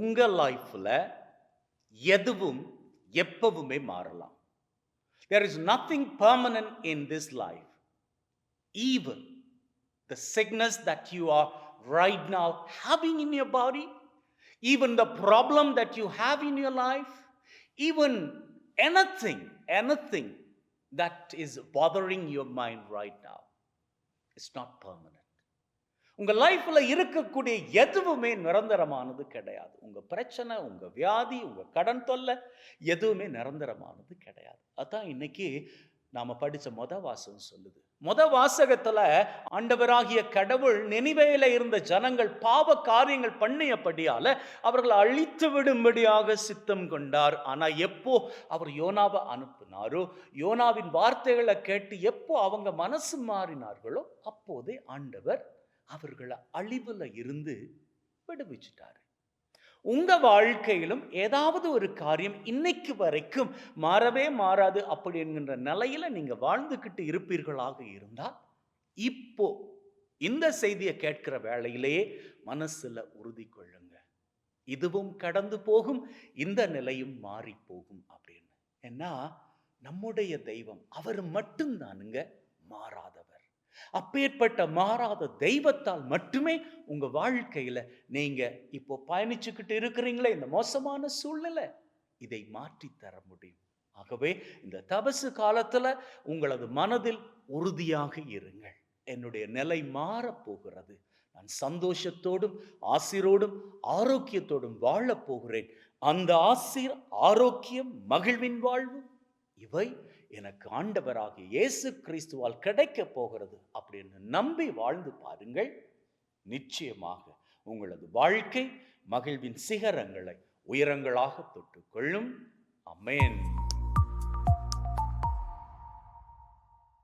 உங்க லைஃப்ல எதுவும் எப்பவுமே மாறலாம் there is nothing permanent in this life even the sickness that you are right now having in your body even the problem that you have in your life even anything anything that is bothering your mind right now it's not permanent உங்க லைஃப்ல இருக்கக்கூடிய எதுவுமே நிரந்தரமானது கிடையாது. உங்க பிரச்சனை உங்க வியாதி உங்க கடன் தொல்லை எதுவுமே நிரந்தரமானது கிடையாது. அதான் இன்னைக்கு நாம படிச்ச மொத வாசகம் சொல்லுது. மொத வாசகத்துல ஆண்டவராகிய கடவுள் நினைவையில் இருந்த ஜனங்கள் பாவ காரியங்கள் பண்ணியபடியால அவர்கள் அழித்து விடும்படியாக சித்தம் கொண்டார். ஆனா எப்போ அவர் யோனாவை அனுப்பினாரோ யோனாவின் வார்த்தைகளை கேட்டு எப்போ அவங்க மனசு மாறினார்களோ அப்போதே ஆண்டவர் அவர்களை அழிவுல இருந்து விடுவிச்சிட்டாரு. உங்க வாழ்க்கையிலும் ஏதாவது ஒரு காரியம் இன்னைக்கு வரைக்கும் மாறவே மாறாது அப்படி என்கின்ற நிலையில நீங்க வாழ்ந்துகிட்டு இருப்பீர்களாக இருந்தால் இப்போ இந்த செய்தியை கேட்கிற வேளையிலேயே மனசுல உறுதி கொள்ளுங்க. இதுவும் கடந்து போகும் இந்த நிலையும் மாறி போகும் அப்படின்னு. ஏன்னா நம்முடைய தெய்வம் அவர் மட்டும்தானுங்க மாறாதவர். அப்பேற்பட்ட மாறாத தெய்வத்தால் மட்டுமே உங்க வாழ்க்கையில நீங்க இப்போ பயணிச்சுக்கிட்டு இருக்கிறீங்களே இந்த மோசமான சூழ்நிலை. இதை மாற்றித்தர தர முடியும். ஆகவே இந்த தபசு காலத்துல உங்களது மனதில் உறுதியாக இருங்கள். என்னுடைய நிலை மாறப்போகிறது நான் சந்தோஷத்தோடும் ஆசிரோடும் ஆரோக்கியத்தோடும் வாழப் போகிறேன். அந்த ஆசிர் ஆரோக்கியம் மகிழ்வின் வாழ்வு இவை எனக்கு ஆண்டவராகிய இயேசு கிறிஸ்துவால் கிடைக்க போகிறது அப்படின்னு நம்பி வாழ்ந்து பாருங்கள். நிச்சயமாக உங்களது வாழ்க்கை மகிழ்வின் சிகரங்களை உயரங்களாக தொட்டுக்கொள்ளும். அமேன்